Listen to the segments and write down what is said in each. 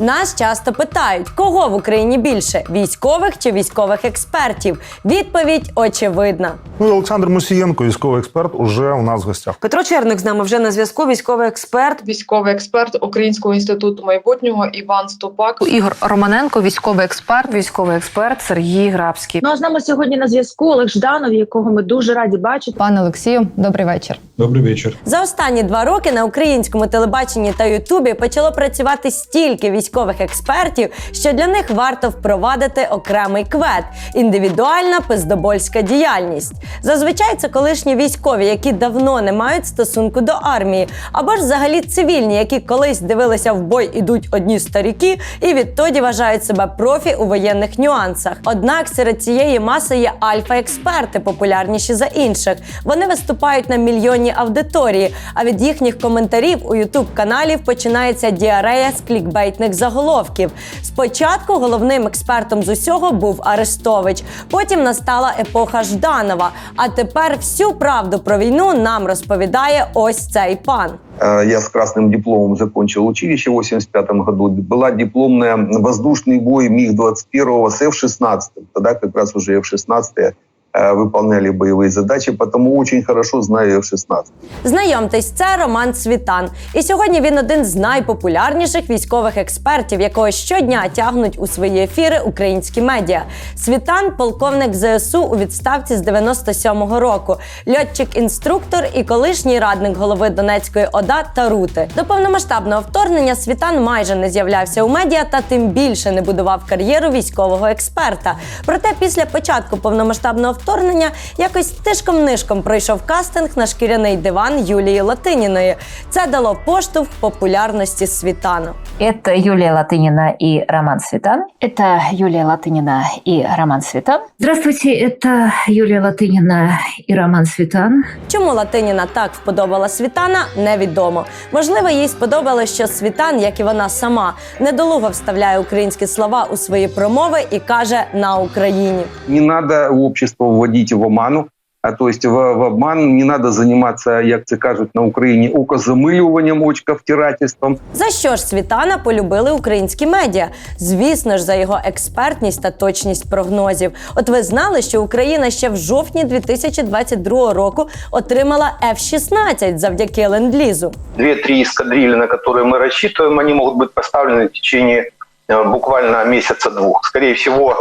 Нас часто питають, кого в Україні більше військових чи військових експертів. Відповідь очевидна. Ну Олександр Мусієнко, військовий експерт, уже у нас в гостях. Петро Черник з нами вже на зв'язку. Військовий експерт. військовий експерт Українського інституту майбутнього Іван Стопак. Ігор Романенко, військовий експерт. Військовий експерт Сергій Грабський. Ну а з нами сьогодні на зв'язку Олег Жданов, якого ми дуже раді бачити. Пане Олексію, добрий вечір. Добрий вечір. За останні два роки на українському телебаченні та Ютубі почало працювати стільки військових експертів, що для них варто впровадити окремий квет індивідуальна пиздобольська діяльність. Зазвичай це колишні військові, які давно не мають стосунку до армії, або ж взагалі цивільні, які колись дивилися в бой, ідуть одні старіки, і відтоді вважають себе профі у воєнних нюансах. Однак серед цієї маси є альфа-експерти, популярніші за інших. Вони виступають на мільйонні аудиторії. А від їхніх коментарів у ютуб каналів починається діарея з клікбейтних заголовків. Спочатку головним експертом з усього був Арестович. Потім настала епоха Жданова. А тепер всю правду про війну нам розповідає ось цей пан. Э, Я с красным дипломом закончил училище в 85 году. Была дипломная воздушный бой МиГ-21 с F-16. Тогда как раз уже F-16 э, выполняли боевые задачи, потому очень хорошо знаю F-16. Знайомтесь, це Роман Цвітан. І сьогодні він один з найпопулярніших військових експертів, якого щодня тягнуть у свої ефіри українські медіа. Світан полковник ЗСУ у відставці з 97-го року, льотчик-інструктор і колишній радник голови Донецької ОДА Тарути. До повномасштабного вторгнення Світан майже не з'являвся у медіа та тим більше не будував кар'єру військового експерта. Проте після початку повномасштабного вторгнення якось тишком-нишком пройшов кастинг на шкіряний диван Юлії Латиніної. Це дало поштовх популярності Світану. Это Юлия Латынина и Роман Светан. Это Юлия Латынина и Роман Светан. Здравствуйте, это Юлия Латынина и Роман Светан. Чому Латиніна так вподобала Світана, невідомо. Можливо, їй сподобалось, що Світан, як і вона сама, недолуго вставляє українські слова у свої промови і каже на Україні. Не надо общество вводить в оману. А то есть в, в обман не надо заниматься, як це кажуть на Україні, окозамилюванням, очковтирательством. За що ж Світана полюбили українські медіа? Звісно ж, за його експертність та точність прогнозів. От ви знали, що Україна ще в жовтні 2022 року отримала F-16 завдяки ленд-лізу. две-три эскадрильи, на которые мы рассчитываем, они могут быть поставлены в течение э, буквально месяца-двух. Скорее всего, э,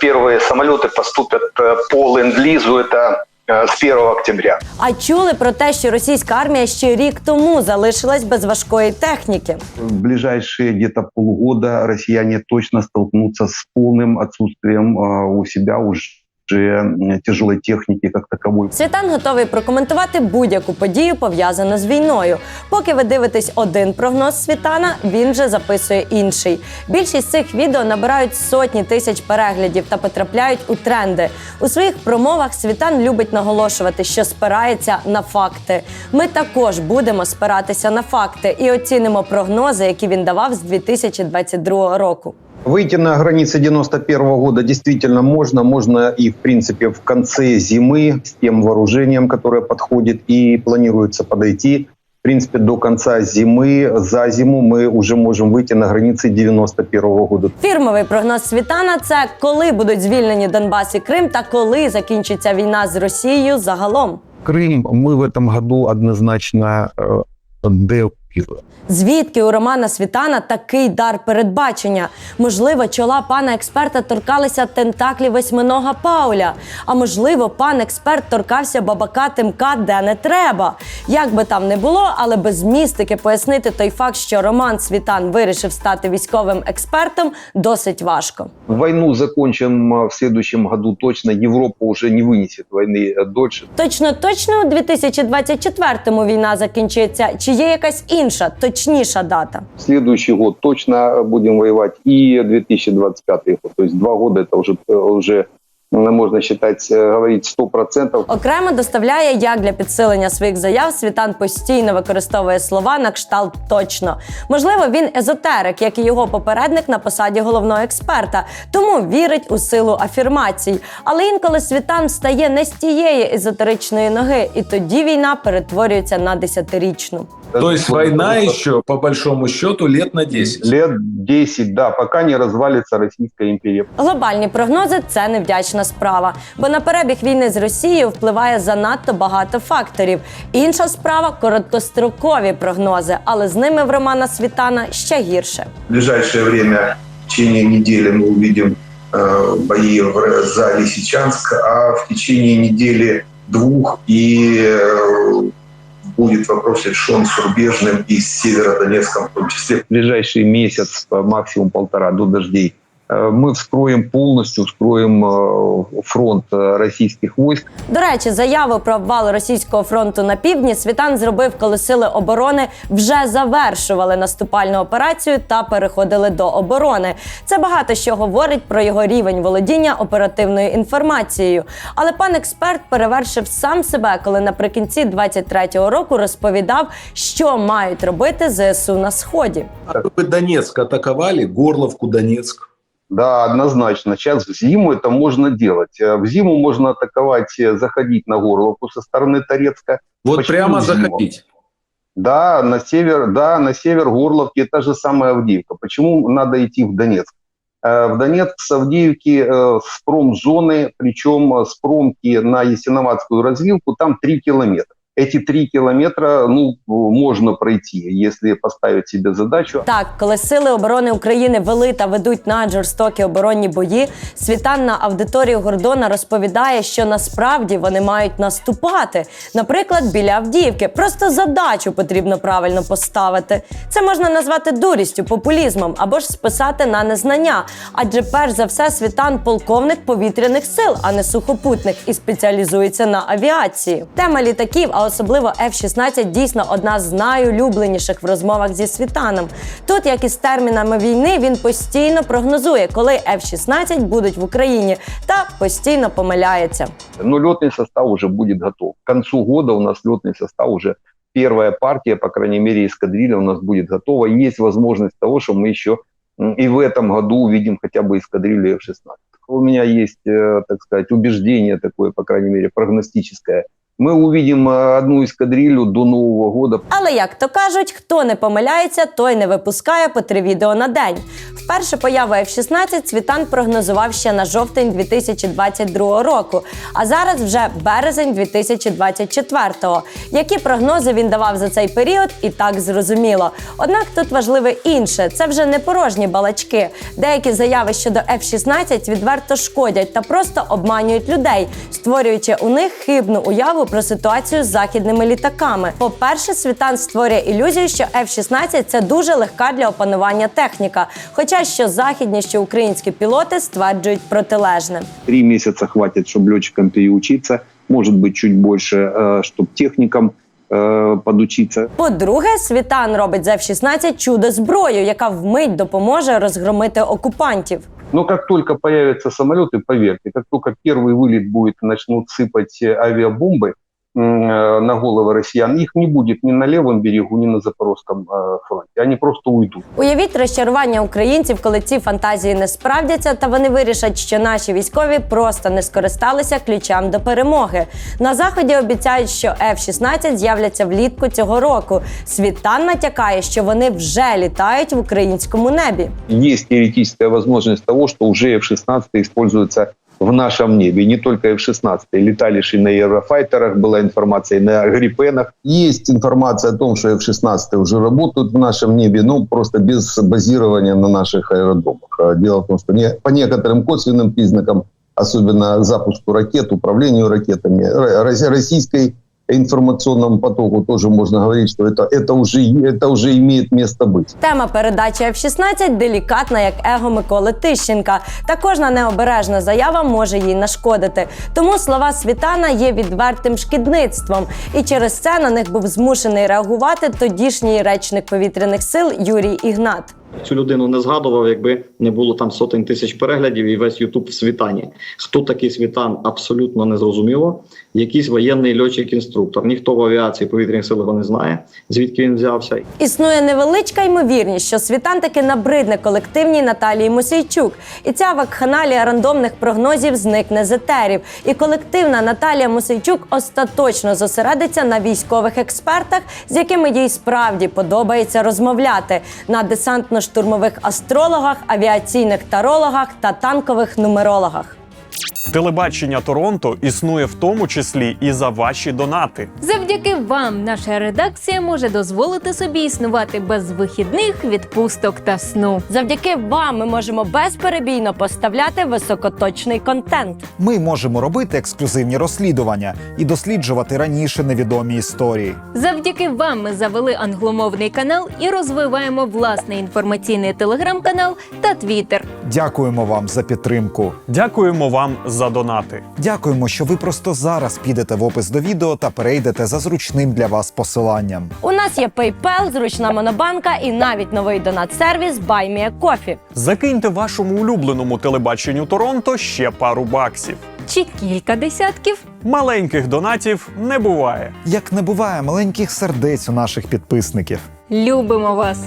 первые самолеты поступят э, по ленд-лизу, это э, с 1 октября. А чули про те, що російська армія ще рік тому залишилась без важкої техніки. В ближайшие где-то полгода россияне точно столкнутся с полным отсутствием э, у себя уже э, тяжелой техники как таковой. Світан готовий прокоментувати будь-яку подію пов'язану з війною. Поки ви дивитесь один прогноз Світана, він же записує інший. Більшість цих відео набирають сотні тисяч переглядів та потрапляють у тренди. У своїх промовах Світан любить наголошувати, що спирається на факти. Ми також будемо спиратися на факти і оцінимо прогнози, які він давав з 2022 року. Выйти на границы 91 года действительно можно. Можно и, в принципе, в конце зимы с тем вооружением, которое подходит и планируется подойти. В принципе, до конца зимы, за зиму мы уже можем выйти на границы 91 года. Фірмовий прогноз Світана це коли будуть звільнені Донбас і Крим та коли закінчиться війна з Росією загалом. Крим ми в этом году однозначно э, деоккупируем. Звідки у Романа Світана такий дар передбачення? Можливо, чола пана експерта торкалися тентаклі восьминога Пауля. А можливо, пан експерт торкався бабака Тимка де не треба. Як би там не було, але без містики пояснити той факт, що Роман Світан вирішив стати військовим експертом, досить важко. Войну закончим э, в следующем году точно. Европа уже не вынесет войны э, дольше. Точно, точно у 2024-му війна закінчиться. Чи є якась інша, точніша дата? В следующий год точно будем воевать и 2025 год. То есть два года это уже, э, уже м, можно считать, э, говорить 100%. Окремо доставляє, як для підсилення своїх заяв Світан постійно використовує слова на кшталт точно. Можливо, він езотерик, як і його попередник на посаді головного експерта, тому вірить у силу афірмацій. Але інколи Світан встає не з тієї езотеричної ноги, і тоді війна перетворюється на десятирічну. То есть Вот война просто еще, по большому счету, лет на 10. Лет 10, да, пока не развалится Российская империя. Глобальні прогнози це невдячна справа, бо на перебіг війни з Росією впливає занадто багато факторів. Інша справа короткострокові прогнози, але з ними в Романа Світана ще гірше. В ближайшее время, в течение недели, мы увидим э, бои в, за Лисичанск, а в течение недели двух и э, будет вопрос решен с Рубежным и с Северодонецком в том числе. В ближайший месяц, максимум полтора до дождей, э, мы вскроем полностью, вскроем э, фронт э, российских войск. До речі, заяву про обвал російського фронту на півдні Світан зробив, коли сили оборони вже завершували наступальну операцію та переходили до оборони. Це багато що говорить про його рівень володіння оперативною інформацією. Але пан експерт перевершив сам себе, коли наприкінці 23-го року розповідав, що мають робити ЗСУ на сході. Вы Донецк атаковали, Горловку, Донецк. Да, однозначно. Сейчас в зиму это можно делать. Э, В зиму можно атаковать, э, заходить на горловку со стороны Торецка. Вот Почему прямо зиму? заходить. Да, на север, да, на север Горловки, та же самая Авдеевка. Почему надо идти в Донецк? Э, В Донецк с Авдеевки с промзоны, причем с промки на Ясиноватскую развилку, там 3 километра. Эти три километра, ну, можно пройти, если поставить себе задачу. Так, коли сили оборони України вели та ведуть наджорстокі оборонні бої, світан на аудиторію Гордона розповідає, що насправді вони мають наступати. Наприклад, біля Авдіївки. Просто задачу потрібно правильно поставити. Це можна назвати дурістю, популізмом або ж списати на незнання. Адже перш за все світан полковник повітряних сил, а не сухопутних, і спеціалізується на авіації. Тема літаків, а особливо F-16, дійсно одна з найулюбленіших в розмовах зі світаном. Тут, як і з термінами війни, він постійно прогнозує, коли F-16 будуть в Україні, та постійно помиляється. Но летный состав уже будет готов. К концу года у нас летный состав уже первая партия, по крайней мере, эскадрилья у нас будет готова. Есть возможность того, что мы еще м, и в этом году увидим хотя бы эскадрилью F-16. У меня есть, э, так сказать, убеждение такое, по крайней мере, прогностическое. Мы увидим э, одну эскадрилью до Нового года. Але як то кажуть, хто не помиляється, той не випускає по три відео на день. Вперше появу F-16 Цвітан прогнозував ще на жовтень 2022 року, а зараз вже березень 2024. Які прогнози він давав за цей період, і так зрозуміло. Однак тут важливе інше: це вже не порожні балачки. Деякі заяви щодо F-16 відверто шкодять та просто обманюють людей, створюючи у них хибну уяву про ситуацію з західними літаками. По-перше, світан створює ілюзію, що F-16 – це дуже легка для опанування техніка. Хоча що західні, що українські пілоти стверджують протилежне. Три месяца хватит, чтобы летчикам переучиться. Может быть, чуть больше, чтобы техникам э, подучиться. По-друге, світан робить з F-16 чудо зброю, яка вмить допоможе розгромити окупантів. Но как только появятся самолеты, поверьте, как только первый вылет будет, начнут сыпать э, авиабомбы м, э, на головы россиян, их не будет ни на левом берегу, ни на Запорожском э, фронте. Они просто уйдут. Уявіть розчарування українців, коли ці фантазії не справдяться, та вони вирішать, що наші військові просто не скористалися ключам до перемоги. На заході обіцяють, що F-16 з'являться влітку цього року. Світан натякає, що вони вже літають в українському небі. Есть теоретическая возможность того, что уже F-16 используется в нашем небе. Не только F-16. Летали же и на аэрофайтерах, была информация, и на гриппенах. Есть информация о том, что F-16 уже работают в нашем небе, но просто без базирования на наших аэродромах. А Дело в том, что не, по некоторым косвенным признакам, особенно запуску ракет, управлению ракетами, ро- ро- российской информационному потоку тоже можно говорить, что это, это, уже, это уже имеет место быть. Тема передачі F-16 делікатна, як его Миколи Тищенка. Та кожна необережна заява може їй нашкодити. Тому слова Світана є відвертим шкідництвом, і через це на них був змушений реагувати тодішній речник повітряних сил Юрій Ігнат. Цю людину не згадував, якби не було там сотень тисяч переглядів і весь Ютуб в світані. Хто такий світан, абсолютно не зрозуміло. Якийсь воєнний льотчик-інструктор. Ніхто в авіації повітряних сил його не знає, звідки він взявся. Існує невеличка ймовірність, що світан таки набридне колективній Наталії Мосійчук, і ця вакханалія рандомних прогнозів зникне з етерів. І колективна Наталія Мосійчук остаточно зосередиться на військових експертах, з якими їй справді подобається розмовляти на десантно-штурмових астрологах, авіаційних тарологах та танкових нумерологах. Телебачення Торонто існує в тому числі і за ваші донати. Завдяки вам наша редакція може дозволити собі існувати без вихідних, відпусток та сну. Завдяки вам ми можемо безперебійно поставляти високоточний контент. Ми можемо робити ексклюзивні розслідування і досліджувати раніше невідомі історії. Завдяки вам ми завели англомовний канал і розвиваємо власний інформаційний телеграм-канал та твіттер. Дякуємо вам за підтримку. Дякуємо вам за донати. Дякуємо, що ви просто зараз підете в опис до відео та перейдете за зручним для вас посиланням. У нас є PayPal, зручна монобанка і навіть новий донат-сервіс BuyMeACoffee. Закиньте вашому улюбленому телебаченню Торонто ще пару баксів. Чи кілька десятків. Маленьких донатів не буває. Як не буває маленьких сердець у наших підписників. Любимо вас!